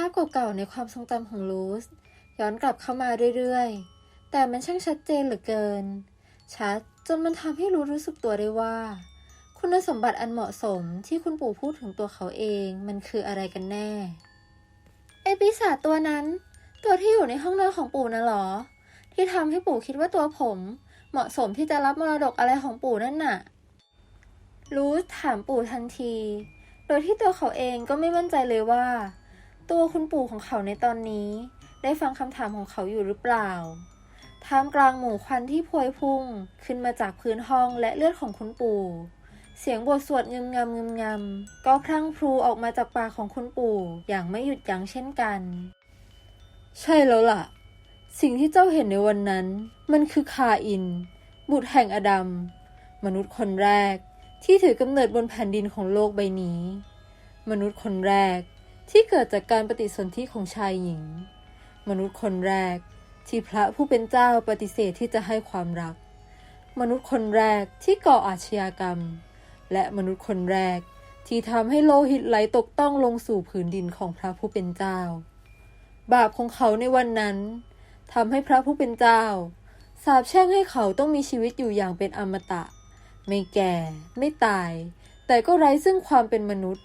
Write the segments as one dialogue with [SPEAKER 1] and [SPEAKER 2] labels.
[SPEAKER 1] ภาพเก่าๆในความทรงจำของลูสย้อนกลับเข้ามาเรื่อยๆ แต่มันช่างชัดเจนเหลือเกิน ชัดจนมันทำให้รู้รู้สึกตัวได้ว่า คุณสมบัติอันเหมาะสมที่คุณปู่พูดถึงตัวเขาเองมันคืออะไรกันแน่ไอปีศาจตัวนั้น ตัวที่อยู่ในห้องนอนของปู่น่ะหรอ ที่ทำให้ปู่คิดว่าตัวผม เหมาะสมที่จะรับมรดกอะไรของปู่นั่นน่ะรู้ถามปู่ทันที โดยที่ตัวเขาเองก็ไม่มั่นใจเลยว่า ตัวคุณปู่ของเขาในตอนนี้ ได้ฟังคำถามของเขาอยู่หรือเปล่า ท่ามกลางหมู่ควันที่พวยพุ่งขึ้นมาจากพื้นห้องและเลือดของคุณปู่ เสียงบทสวดงึมงำงึมงำก็พรั่งพรูออกมาจากปากของคุณปู่อย่างไม่หยุดยั้งเช่นกัน ใช่แล้วล่ะ สิ่งที่เจ้าเห็นในวันนั้น มันคือคาอิน บุตรแห่งอดัม มนุษย์คนแรกที่ถือกำเนิดบนแผ่นดินของโลกใบนี้ มนุษย์คนแรก ที่เกิดจากการปฏิสนธิของชายหญิง มนุษย์คนแรกที่พระผู้เป็นเจ้าปฏิเสธที่จะให้ความรัก มนุษย์คนแรกที่ก่ออาชญากรรม และมนุษย์คนแรกที่ทำให้โลหิตไหลตกต้องลงสู่ผืนดินของพระผู้เป็นเจ้า บาปของเขาในวันนั้นทำให้พระผู้เป็นเจ้าสาปแช่งให้เขาต้องมีชีวิตอยู่อย่างเป็นอมตะ ไม่แก่ ไม่ตาย แต่ก็ไร้ซึ่งความเป็นมนุษย์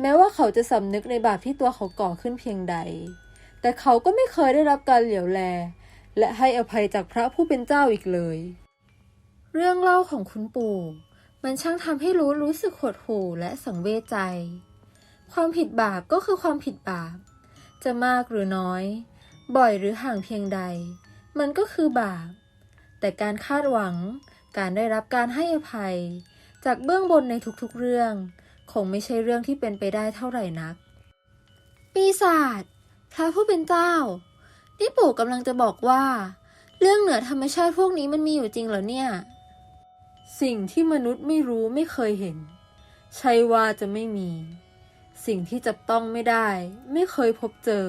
[SPEAKER 1] แม้ว่าเขาจะสำนึกในบาปที่ตัวเขาก่อขึ้นเพียงใด แต่เขาก็ไม่เคยได้รับการเหลียวแล และให้อภัยจากพระผู้เป็นเจ้าอีกเลย เรื่องเล่าของคุณปู่มันช่างทำให้รู้รู้สึกหดหู่และสังเวชใจ ความผิดบาปก็คือความผิดบาป จะมากหรือน้อย บ่อยหรือห่างเพียงใด มันก็คือบาป แต่การคาดหวัง การได้รับการให้อภัย จากเบื้องบนในทุกๆเรื่อง คงไม่ใช่เรื่องที่เป็นไปได้เท่าไหร่นัก ปีศาจพระผู้เป็นเจ้า นี่ปู่กำลังจะบอกว่า เรื่องเหนือธรรมชาติพวกนี้มันมีอยู่จริงเหรอเนี่ย สิ่งที่มนุษย์ไม่รู้ไม่เคยเห็น ใช่ว่าจะไม่มี สิ่งที่จับต้องไม่ได้ ไม่เคยพบเจอ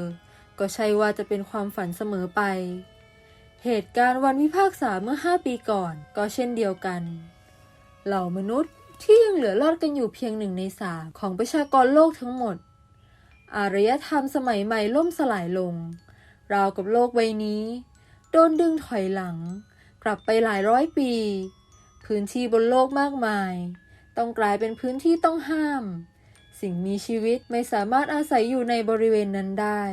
[SPEAKER 1] ก็ใช่ว่าจะเป็นความฝันเสมอไป เหตุการณ์วันพิพากษาเมื่อห้าปีก่อน ก็เช่นเดียวกัน เหล่ามนุษย์ ที่ยังเหลือรอดกันอยู่เพียงหนึ่งในสามของประชากรโลกทั้งหมด อารยธรรมสมัยใหม่ล่มสลายลง ราวกับโลกใบนี้ โดนดึงถอยหลัง กลับไปหลายร้อยปี พื้นที่บนโลกมากมาย ต้องกลายเป็นพื้นที่ต้องห้าม สิ่งมีชีวิตไม่สามารถอาศัยอยู่ในบริเวณนั้นได้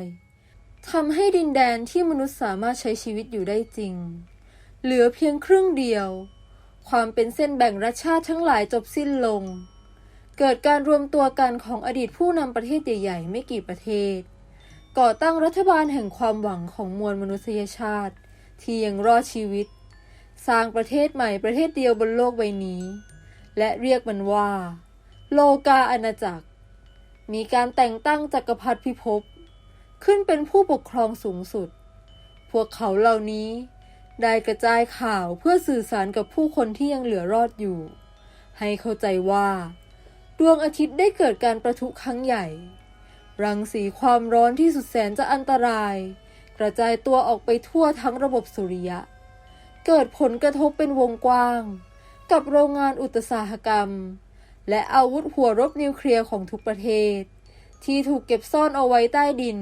[SPEAKER 1] ทำให้ดินแดนที่มนุษย์สามารถใช้ชีวิตอยู่ได้จริง เหลือเพียงครึ่งเดียว ความเป็นเส้นแบ่งรัฐชาติทั้งหลายจบสิ้นลง เกิดการรวมตัวกันของอดีตผู้นำประเทศใหญ่ๆไม่กี่ประเทศ ก่อตั้งรัฐบาลแห่งความหวังของมวลมนุษยชาติ ที่ยังรอดชีวิต สร้างประเทศใหม่ประเทศเดียวบนโลกใบนี้ และเรียกมันว่า โลกาอาณาจักร มีการแต่งตั้งจักรพรรดิพิภพขึ้นเป็นผู้ปกครองสูงสุด พวกเขาเหล่านี้ ได้กระจายข่าวเพื่อสื่อสารกับผู้คนที่ยังเหลือรอดอยู่ ให้เข้าใจว่า ดวงอาทิตย์ได้เกิดการประทุครั้งใหญ่ รังสีความร้อนที่สุดแสนจะอันตราย กระจายตัวออกไปทั่วทั้งระบบสุริยะ เกิดผลกระทบเป็นวงกว้าง กับโรงงานอุตสาหกรรม และอาวุธหัวรบนิวเคลียร์ของทุกประเทศ ที่ถูกเก็บซ่อนเอาไว้ใต้ดิน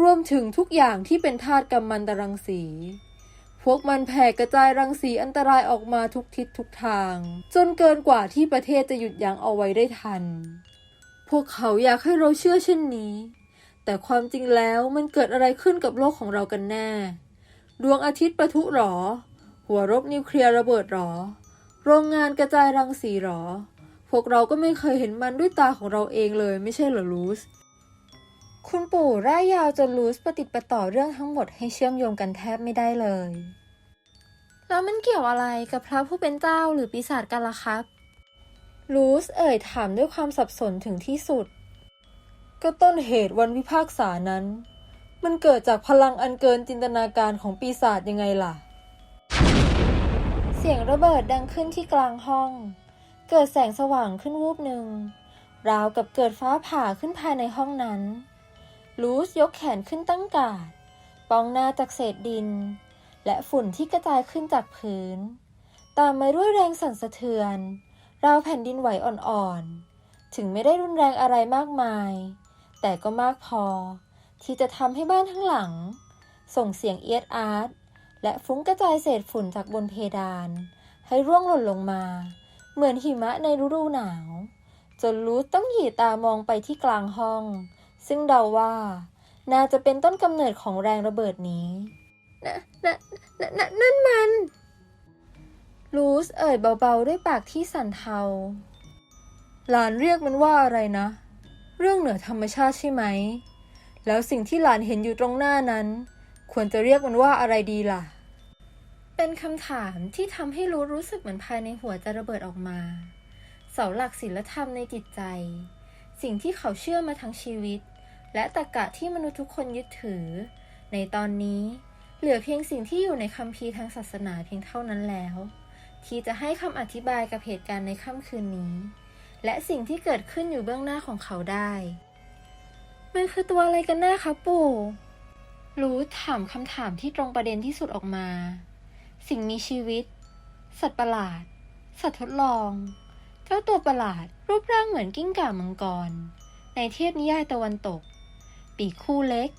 [SPEAKER 1] รวมถึงทุกอย่างที่เป็นธาตุกัมมันตรังสี พวกมันแผ่กระจายรังสีอันตรายออกมาทุกทิศทุกทาง จนเกินกว่าที่ประเทศจะหยุดยั้งเอาไว้ได้ทัน พวกเขาอยากให้เราเชื่อเช่นนี้ แต่ความจริงแล้วมันเกิดอะไรขึ้นกับโลกของเรากันแน่ ดวงอาทิตย์ประทุหรอ หัวรบนิวเคลียร์ระเบิดหรอ โรงงานกระจายรังสีหรอ พวกเราก็ไม่เคยเห็นมันด้วยตาของเราเองเลยไม่ใช่เหรอลูส คุณปู่ร่ายยาวจนลูสประติดประต่อเรื่องทั้งหมดให้เชื่อมโยงกันแทบไม่ได้เลย แล้วมันเกี่ยวอะไรกับพระผู้เป็นเจ้าหรือปีศาจกันล่ะครับ ลูสเอ่ยถามด้วยความสับสนถึงที่สุด ก็ต้นเหตุวันวิพากษานั้น มันเกิดจากพลังอันเกินจินตนาการของปีศาจยังไงล่ะ เสียงระเบิดดังขึ้นที่กลางห้อง เกิดแสงสว่างขึ้นวูบหนึ่งราวกับเกิดฟ้าผ่าขึ้นภายในห้องนั้น ลูสยกแขนขึ้นตั้งกาดป้องหน้าจากเศษดิน และฝุ่นที่กระจายขึ้นจากพื้น ตามมาด้วยแรงสั่นสะเทือน ราวแผ่นดินไหวอ่อนๆ ถึงไม่ได้รุนแรงอะไรมากมาย แต่ก็มากพอ ที่จะทำให้บ้านทั้งหลัง ส่งเสียงเอียดอาร์ตและฟุ้งกระจายเศษฝุ่นจากบนเพดาน ให้ร่วงหล่นลงมา เหมือนหิมะในฤดูหนาว จนรู้ต้องหยีตามองไปที่กลางห้อง ซึ่งเดาว่า น่าจะเป็นต้นกำเนิดของแรงระเบิดนี้นะนะนะนะนั่นมัน ลูสเอ่ยเบาๆด้วยปากที่สั่นเทา หลานเรียกมันว่าอะไรนะ เรื่องเหนือธรรมชาติใช่ไหม แล้วสิ่งที่หลานเห็นอยู่ตรงหน้านั้น ควรจะเรียกมันว่าอะไรดีล่ะ เป็นคำถามที่ทำให้รู้รู้สึกเหมือนภายในหัวจะระเบิดออกมา เสาหลักศีลธรรมในจิตใจ สิ่งที่เขาเชื่อมาทั้งชีวิต และตรรกะที่มนุษย์ทุกคนยึดถือ ในตอนนี้เหลือเพียงสิ่งที่อยู่ในคัมภีร์ทางศาสนาเพียงเท่านั้นแล้ว ที่จะให้คำอธิบายกับเหตุการณ์ในค่ำคืนนี้ และสิ่งที่เกิดขึ้นอยู่เบื้องหน้าของเขาได้มันคือตัวอะไรกันแน่คะปู่รู้ถามคำถามที่ตรงประเด็นที่สุดออกมา สิ่งมีชีวิต สัตว์ประหลาด สัตว์ทดลอง เจ้าตัวประหลาด รูปร่างเหมือนกิ้งก่ามังกร ในเทพนิยายตะวันตก ปีกคู่เล็ก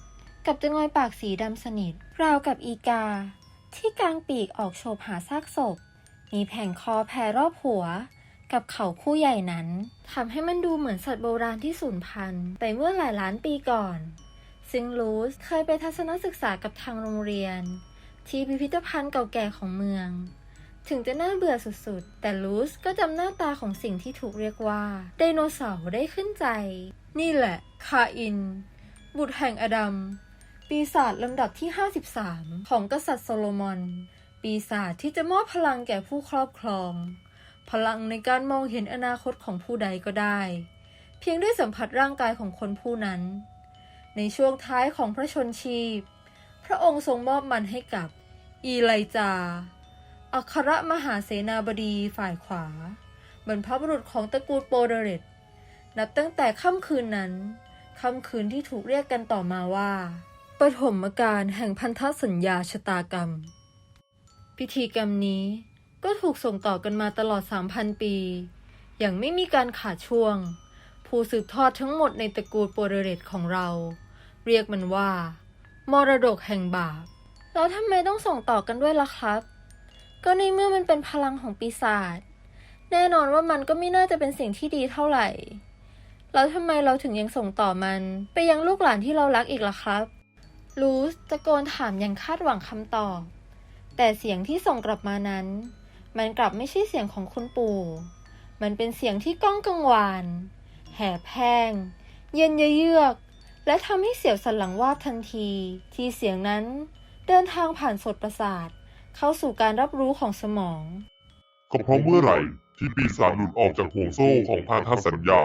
[SPEAKER 1] กับจงอยปากสีดำสนิท ราวกับอีกา ที่กลางปีกออกโฉบหาซากศพ มีแผงคอแผ่รอบหัว กับเขาคู่ใหญ่นั้นทำให้มันดูเหมือนสัตว์โบราณที่สูญพันธุ์ไปเมื่อหลายล้านปีก่อนซึ่งลูสเคยไปทัศนศึกษากับทางโรงเรียน ที่พิพิธภัณฑ์เก่าแก่ของเมือง ถึงจะน่าเบื่อสุดๆ แต่ลูสก็จำหน้าตาของสิ่งที่ถูกเรียกว่าไดโนเสาร์ได้ขึ้นใจ นี่แหละ คาอิน บุตรแห่งอดัม ปีศาจลำดับที่ 53 ของกษัตริย์โซโลมอน ปีศาจที่จะมอบพลังแก่ผู้ครอบครอง พลังในการมองเห็นอนาคตของผู้ใดก็ได้ เพียงได้สัมผัสร่างกายของคนผู้นั้น ในช่วงท้ายของพระชนชีพ พระองค์ทรงมอบมันให้กับ อีไลจา อัครมหาเสนาบดีฝ่ายขวา บรรพบุรุษของตระกูลโปเดเรตนับตั้งแต่ค่ำคืนนั้น ค่ำคืนที่ถูกเรียกกันต่อมาว่าปฐมกาลแห่งพันธสัญญาชะตากรรม พิธีกรรมนี้ก็ถูกส่งต่อกันมาตลอด 3,000 ปี อย่างไม่มีการขาดช่วง ผู้สืบทอดทั้งหมดในตระกูลโปเดเรตของเรา เรียกมันว่า มรดกแห่งบาป แล้วทำไมต้องส่งต่อกันด้วยล่ะครับ ก็ในเมื่อมันเป็นพลังของปีศาจ แน่นอนว่ามันก็ไม่น่าจะเป็นสิ่งที่ดีเท่าไหร่ แล้วทำไมเราถึงยังส่งต่อมัน ไปยังลูกหลานที่เรารักอีกล่ะครับ ลูสตะโกนถามอย่างคาดหวังคำตอบ แต่เสียงที่ส่งกลับมานั้น มันกลับไม่ใช่เสียงของคุณปู่ มันเป็นเสียงที่ก้องกังวาน แหบแห้งเย็นเยือกและทำให้เสียวสันหลังวาบทันที ที่เสียงนั้นเดินทางผ่านสดประสาท เข้าสู่การรับรู้ของสมอง
[SPEAKER 2] ก็เพราะเมื่อไหร่ที่ปีศาจหลุดออกจากห่วงโซ่ของพันธสัญญา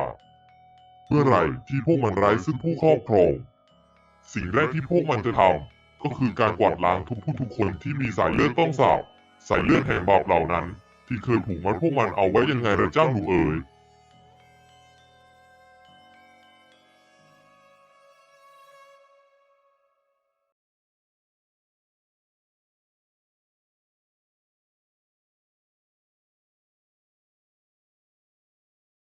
[SPEAKER 2] เมื่อไหร่ที่พวกมันไร้ซึ่งผู้ครอบครอง สิ่งแรกที่พวกมันจะทำก็คือการกวาดล้างทุกผู้ทุกคนที่มีสายเลือดต้องสาบสายเลือดแห่งบาปเหล่านั้น ที่เคยผูกมัดพวกมันเอาไว้ยังไงระเจ้าหนูเอ๋ย